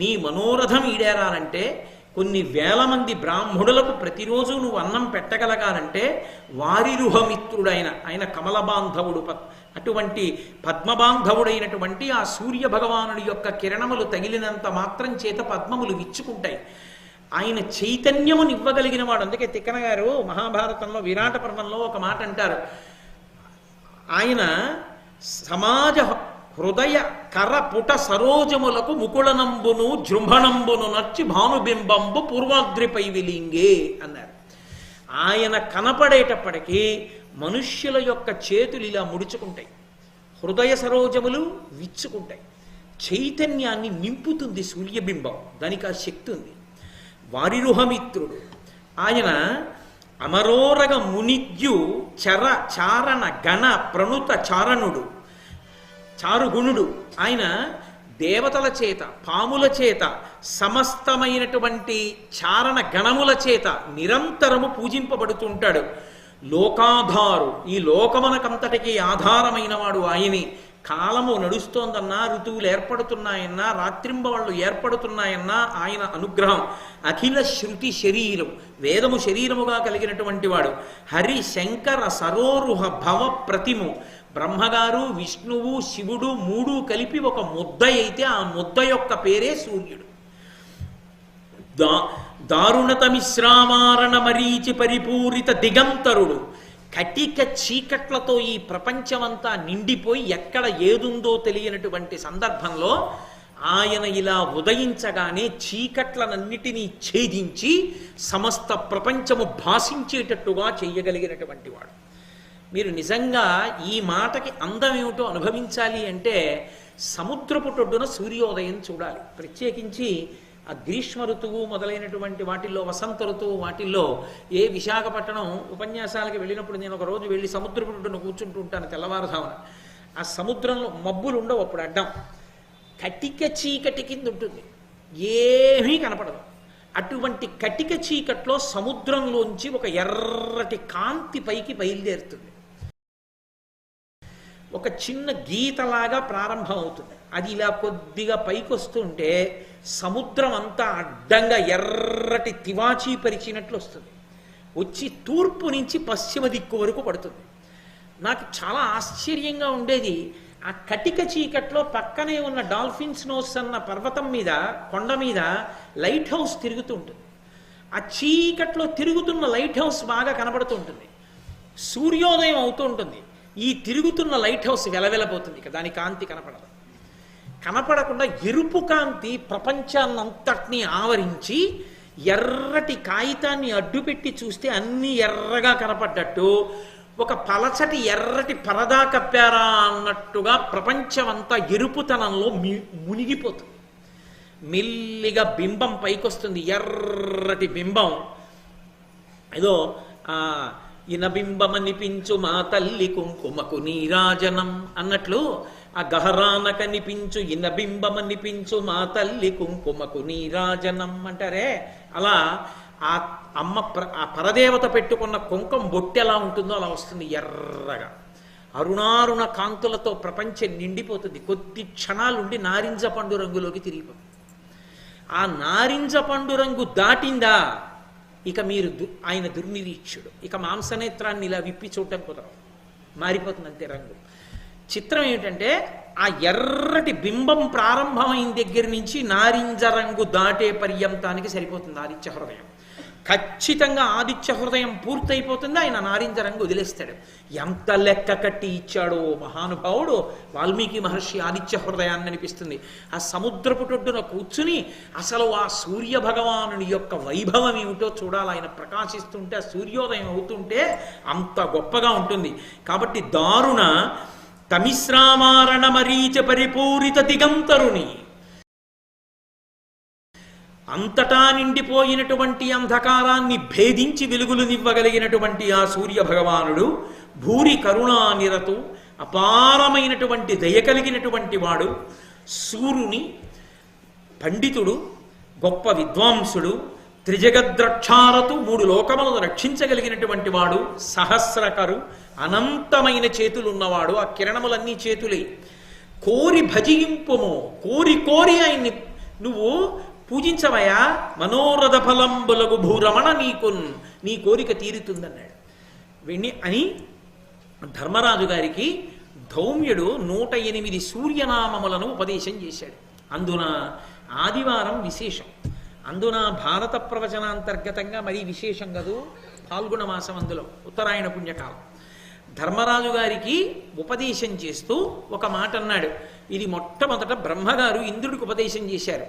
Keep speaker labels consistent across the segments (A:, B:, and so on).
A: నీ మనోరథం ఈడేరాలంటే కొన్ని వేల మంది బ్రాహ్మణులకు ప్రతిరోజు నువ్వు అన్నం పెట్టగలగాలంటే వారిరుహమిత్రుడైన ఆయన కమల బాంధవుడు అటువంటి పద్మబాంధవుడైనటువంటి ఆ సూర్య భగవానుడి యొక్క కిరణములు తగిలినంత మాత్రం చేత పద్మములు విచ్చుకుంటాయి. ఆయన చైతన్యమును ఇవ్వగలిగిన వాడు. అందుకే తిక్కన గారు మహాభారతంలో విరాట పర్వంలో ఒక మాట అంటారు. ఆయన సమాజ హృదయ కర పుట సరోజములకు ముకుళనంబును జృంభణంబును నచ్చి భానుబింబంబు పూర్వాద్రిపై విలింగే అన్నారు. ఆయన కనపడేటప్పటికీ మనుష్యుల యొక్క చేతులు ఇలా ముడుచుకుంటాయి. హృదయ సరోజములు విచ్చుకుంటాయి. చైతన్యాన్ని నింపుతుంది సూర్యబింబం. దానికి ఆ శక్తి ఉంది. వారిరుహమిత్రుడు. ఆయన అమరోరగ మునిద్యు చర చారణ గణ ప్రణుత చారణుడు. చారుగుణుడు. ఆయన దేవతల చేత పాముల చేత సమస్తమైనటువంటి చారణ గణముల చేత నిరంతరము పూజింపబడుతుంటాడు. లోకాధారు ఈ లోకమునకంతటికి ఆధారమైన వాడు కాలము నడుస్తోందన్నా ఋతువులు ఏర్పడుతున్నాయన్నా రాత్రింబవళ్ళు ఏర్పడుతున్నాయన్నా ఆయన అనుగ్రహం. అఖిల శృతి శరీరం వేదము శరీరముగా కలిగినటువంటి వాడు. హరి శంకర సరోరుహ భవ ప్రతిము. బ్రహ్మగారు విష్ణువు శివుడు మూడు కలిపి ఒక ముద్ద అయితే ఆ ముద్ద యొక్క పేరే సూర్యుడు. దా దారుణతమిశ్రామారణ మరీచి పరిపూరిత దిగంతరుడు. కటిక చీకట్లతో ఈ ప్రపంచమంతా నిండిపోయి ఎక్కడ ఏదుందో తెలియనటువంటి సందర్భంలో ఆయన ఇలా ఉదయించగానే చీకట్లనన్నిటినీ ఛేదించి సమస్త ప్రపంచము భాషించేటట్టుగా చేయగలిగినటువంటి వాడు. మీరు నిజంగా ఈ మాటకి అందం ఏమిటో అనుభవించాలి అంటే సముద్రపుటొడ్డున సూర్యోదయం చూడాలి. ప్రత్యేకించి ఆ గ్రీష్మ ఋతువు మొదలైనటువంటి వాటిల్లో వసంత ఋతువు వాటిల్లో ఏ విశాఖపట్నం ఉపన్యాసాలకి వెళ్ళినప్పుడు నేను ఒక రోజు వెళ్ళి సముద్రపుటొడ్డున కూర్చుంటూ ఉంటాను తెల్లవారుధామన ఆ సముద్రంలో మబ్బులు ఉండవు అప్పుడు అడ్డం. కటిక చీకటి కింద ఉంటుంది. ఏమీ కనపడదు. అటువంటి కటిక చీకట్లో సముద్రంలోంచి ఒక ఎర్రటి కాంతి పైకి బయలుదేరుతుంది. ఒక చిన్న గీతలాగా ప్రారంభం అవుతుంది అది ఇలా కొద్దిగా పైకి వస్తుంటే సముద్రం అంతా అడ్డంగా ఎర్రటి తివాచీ పరిచినట్లు వస్తుంది. వచ్చి తూర్పు నుంచి పశ్చిమ దిక్కు వరకు పడుతుంది. నాకు చాలా ఆశ్చర్యంగా ఉండేది ఆ కటిక చీకట్లో పక్కనే ఉన్న డాల్ఫిన్స్ నోస్ అన్న పర్వతం మీద కొండ మీద లైట్ హౌస్ తిరుగుతూ ఉంటుంది. ఆ చీకట్లో తిరుగుతున్న లైట్ హౌస్ బాగా కనబడుతూ ఉంటుంది. సూర్యోదయం అవుతూ ఉంటుంది. ఈ తిరుగుతున్న లైట్ హౌస్ వెలవెలబోతుంది. ఇక దాని కాంతి కనపడదు. కనపడకుండా ఎరుపు కాంతి ప్రపంచాన్నంతటినీ ఆవరించి ఎర్రటి కాగితాన్ని అడ్డుపెట్టి చూస్తే అన్ని ఎర్రగా కనపడ్డట్టు. ఒక పలచటి ఎర్రటి పరదా కప్పారా అన్నట్టుగా ప్రపంచమంతా ఎరుపుతనంలో మి- మునిగిపోతుంది. మెల్లిగా బింబం పైకొస్తుంది. ఎర్రటి బింబం. ఏదో ఇనబింబమనిపించు మా తల్లి కుంకుమకు నీరాజనం అన్నట్లు ఆ గహరాన కనిపించు ఇనబింబమనిపించు మా తల్లి కుంకుమకు నీరాజనం అంటారే. అలా ఆ అమ్మ ఆ పరదేవత పెట్టుకున్న కుంకం బొట్టెలా ఉంటుందో అలా వస్తుంది ఎర్రగా. అరుణారుణ కాంతులతో ప్రపంచం నిండిపోతుంది. కొద్ది క్షణాలుండి నారింజ పండు రంగులోకి తిరిగిపోతుంది ఆ నారింజ పండు రంగు దాటిందా? ఇక మీరు దు- ఆయన దుర్నిరీక్షుడు. ఇక మాంసనేత్రాన్ని ఇలా విప్పి చూడటం కుదరదు. మారిపోతుంది అంతే రంగు. చిత్రం ఏమిటంటే ఆ ఎర్రటి బింబం ప్రారంభమైన దగ్గర నుంచి నారింజ రంగు దాటే పర్యంతానికి సరిపోతుంది ఆదిత్య హృదయం. ఖచ్చితంగా ఆదిత్య హృదయం పూర్తయిపోతుంది. ఆయన నారింజ రంగు వదిలేస్తాడు. ఎంత లెక్క కట్టి ఇచ్చాడో మహానుభావుడు వాల్మీకి మహర్షి ఆదిత్య హృదయాన్ని అనిపిస్తుంది. ఆ సముద్రపుటొడ్డున కూర్చుని అసలు ఆ సూర్య భగవానుని యొక్క వైభవం ఏమిటో చూడాలి. ఆయన ప్రకాశిస్తుంటే సూర్యోదయం అవుతుంటే అంత గొప్పగా ఉంటుంది. కాబట్టి దారుణ తమిశ్రామారణ మరీచ పరిపూరిత దిగంతరుని అంతటా నిండిపోయినటువంటి అంధకారాన్ని భేదించి వెలుగులునివ్వగలిగినటువంటి ఆ సూర్య భగవానుడు భూరి కరుణానిరతు అపారమైనటువంటి దయ కలిగినటువంటి వాడు సూర్యుని పండితుడు గొప్ప విద్వాంసుడు త్రిజగద్రక్షారతు మూడు లోకములను రక్షించగలిగినటువంటి వాడు సహస్రకరు అనంతమైన చేతులున్నవాడు ఆ కిరణములన్నీ చేతులే. కోరి భజింపుము కోరి కోరి ఆయన్ని నువ్వు పూజించవయా? మనోరథ ఫలంబులగు భూరమణ నీకున్ నీ కోరిక తీరుతుందన్నాడు. వెన్ని అని ధర్మరాజు గారికి ధౌమ్యుడు నూట ఎనిమిది సూర్యనామములను ఉపదేశం చేశాడు. అందున ఆదివారం విశేషం. అందున భారత ప్రవచనాంతర్గతంగా మరీ విశేషం కదూ? పాల్గొన మాసం అందులో ఉత్తరాయణ పుణ్యకాలం. ధర్మరాజు గారికి ఉపదేశం చేస్తూ ఒక మాట అన్నాడు ఇది మొట్టమొదట బ్రహ్మగారు ఇంద్రుడికి ఉపదేశం చేశారు.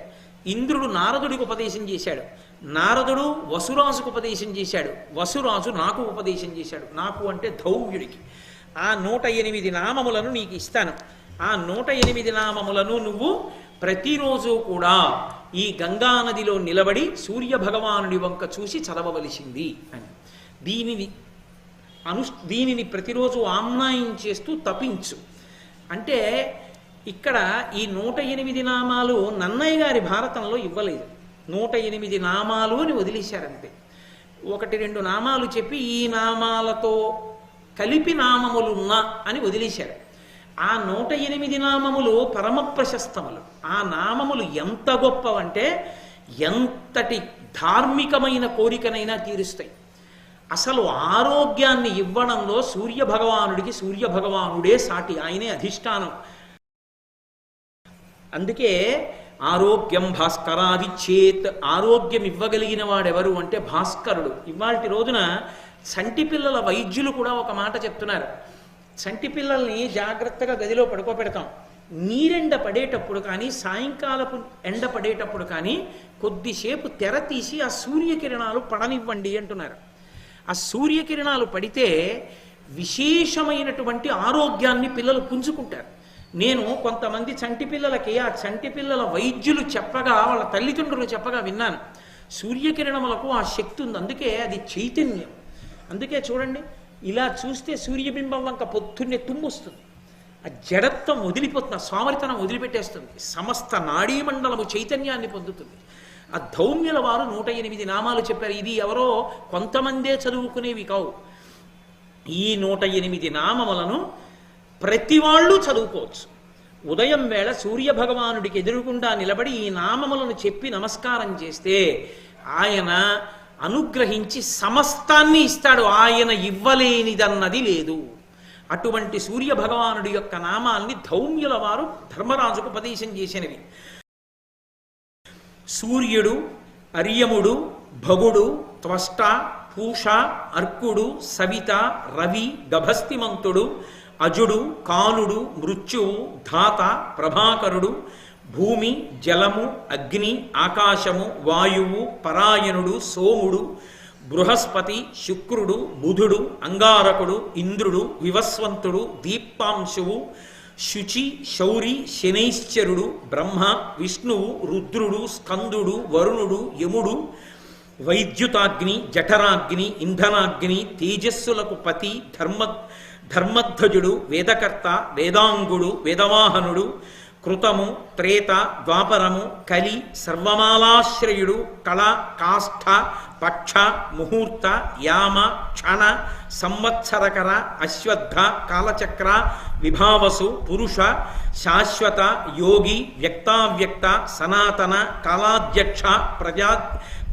A: ఇంద్రుడు నారదుడికి ఉపదేశం చేశాడు. నారదుడు వసురాజుకు ఉపదేశం చేశాడు. వసురాజు నాకు ఉపదేశం చేశాడు. నాకు అంటే ధౌవ్యుడికి ఆ నూట ఎనిమిది నామములను నీకు ఇస్తాను. ఆ నూట ఎనిమిది నామములను నువ్వు ప్రతిరోజు కూడా ఈ గంగా నదిలో నిలబడి సూర్య భగవానుడి వంక చూసి చదవవలసింది అని. దీనిని అను దీనిని ప్రతిరోజు ఆమ్నాయం చేస్తూ తపించు. అంటే ఇక్కడ ఈ నూట ఎనిమిది నామాలు నన్నయ్య గారి భారతంలో ఇవ్వలేదు. నూట ఎనిమిది నామాలు అని వదిలేశారంతే. ఒకటి రెండు నామాలు చెప్పి ఈ నామాలతో కలిపి నామములున్నా అని వదిలేశారు. ఆ నూట ఎనిమిది నామములు పరమ ప్రశస్తములు ఆ నామములు ఎంత గొప్పవంటే ఎంతటి ధార్మికమైన కోరికనైనా తీరుస్తాయి. అసలు ఆరోగ్యాన్ని ఇవ్వడంలో సూర్య భగవానుడికి సూర్య భగవానుడే సాటి. ఆయనే అధిష్టానం. అందుకే ఆరోగ్యం భాస్కరాది చేత్ ఆరోగ్యం ఇవ్వగలిగిన వాడెవరు అంటే భాస్కరుడు. ఇవాళ రోజున సంటి పిల్లల వైద్యులు కూడా ఒక మాట చెప్తున్నారు. సంటి పిల్లల్ని జాగ్రత్తగా గదిలో పడుకోబెడతాం. నీరెండ పడేటప్పుడు కానీ సాయంకాలపు ఎండ పడేటప్పుడు కానీ కొద్దిసేపు తెర తీసి ఆ సూర్యకిరణాలు పడనివ్వండి అంటున్నారు. ఆ సూర్యకిరణాలు పడితే విశేషమైనటువంటి ఆరోగ్యాన్ని పిల్లలు పుంజుకుంటారు. నేను కొంతమంది చంటి పిల్లలకి ఆ చంటి పిల్లల వైద్యులు చెప్పగా వాళ్ళ తల్లిదండ్రులు చెప్పగా విన్నాను. సూర్యకిరణములకు ఆ శక్తి ఉంది. అందుకే అది చైతన్యం. అందుకే చూడండి ఇలా చూస్తే సూర్యబింబం వంక పొద్దున్నే తుమ్ముస్తుంది. ఆ జడత్వం వదిలిపోతుంది సామర్థ్యం వదిలిపెట్టేస్తుంది. సమస్త నాడీ మండలము చైతన్యాన్ని పొందుతుంది. ఆ ధౌమ్యుల వారు నూట ఎనిమిది నామాలు చెప్పారు. ఇది ఎవరో కొంతమందే చదువుకునేవి కావు. ఈ నూట ఎనిమిది నామములను ప్రతి వాళ్ళు చదువుకోవచ్చు. ఉదయం వేళ సూర్య భగవానుడికి ఎదురుగుండా నిలబడి ఈ నామములను చెప్పి నమస్కారం చేస్తే ఆయన అనుగ్రహించి సమస్తాన్ని ఇస్తాడు. ఆయన ఇవ్వలేనిదన్నది లేదు. అటువంటి సూర్య భగవానుడి యొక్క నామాల్ని ధౌమ్యుల వారు ధర్మరాజుకు ఉపదేశం చేసినవి. సూర్యుడు అర్యముడు భగుడు త్వష్ట పూష అర్కుడు సవిత రవి గభస్తిమంతుడు అజుడు కాలుడు మృత్యువు ధాత ప్రభాకరుడు భూమి జలము అగ్ని ఆకాశము వాయువు పరాయణుడు సోముడు బృహస్పతి శుక్రుడు బుధుడు అంగారకుడు ఇంద్రుడు వివస్వంతుడు దీప్తాంశువు శుచి శౌరి శనైశ్చరుడు బ్రహ్మ విష్ణువు రుద్రుడు స్కందుడు వరుణుడు యముడు వైద్యుతాగ్ని జఠరాగ్ని ఇంధనాగ్ని తేజస్సులకు పతి ధర్మ ధర్మధ్వజుడు వేదకర్త వేదాంగుడు వేదవాహనుడు కృతము త్రేత ద్వాపరము కలి సర్వమాలాశ్రయుడు కళ కాష్ఠ పక్ష ముహూర్త యామ క్షణ సంవత్సరకర అశ్వద్ధ కాలచక్ర విభావసు పురుష శాశ్వత యోగి వ్యక్తావ్యక్త సనాతన కాలాధ్యక్ష ప్రజా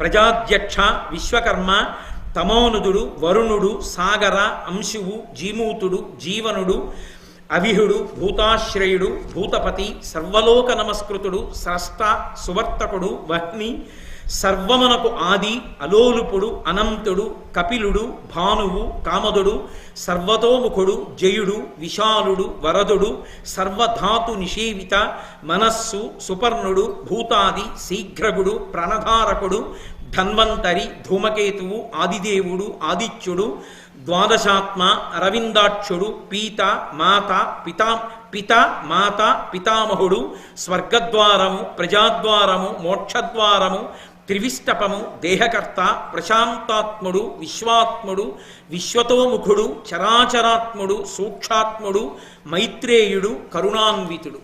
A: ప్రజాధ్యక్ష విశ్వకర్మ తమోనుదుడు వరుణుడు సాగర అంశువు జీమూతుడు జీవనుడు అవిహుడు భూతాశ్రయుడు భూతపతి సర్వలోక నమస్కృతుడు స్రష్ట సువర్తకుడు వహ్ని సర్వమనకు ఆది అలోలుపుడు అనంతుడు కపిలుడు భానువు కామదుడు సర్వతోముఖుడు జయుడు విశాలుడు వరదుడు సర్వధాతు నిషేవిత మనస్సు సుపర్ణుడు భూతాది శీఘ్రగుడు ప్రణధారకుడు ధన్వంతరి ధూమకేతువు ఆదిదేవుడు ఆదిత్యుడు ద్వాదశాత్మ అరవిందాక్షుడు పీత మాత పితా పిత మాత పితామహుడు స్వర్గద్వారము ప్రజాద్వారము మోక్షద్వారము త్రివిష్టపము దేహకర్త ప్రశాంతాత్ముడు విశ్వాత్ముడు విశ్వతోముఖుడు చరాచరాత్ముడు సూక్షాత్ముడు మైత్రేయుడు కరుణాన్వితుడు.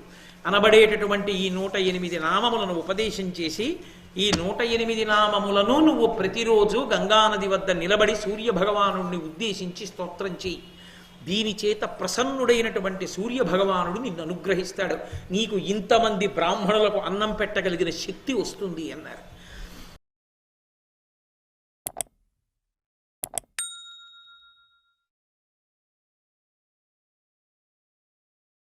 A: అనబడేటటువంటి ఈ నూట ఎనిమిది నామములను ఉపదేశం చేసి ఈ నూట ఎనిమిది నామములను నువ్వు ప్రతిరోజు గంగానది వద్ద నిలబడి సూర్య భగవానుడిని ఉద్దేశించి స్తోత్రం చేయి. దీని చేత ప్రసన్నుడైనటువంటి సూర్య భగవానుడు నిన్ను అనుగ్రహిస్తాడు. నీకు ఇంతమంది బ్రాహ్మణులకు అన్నం పెట్టగలిగిన శక్తి వస్తుంది అన్నారు.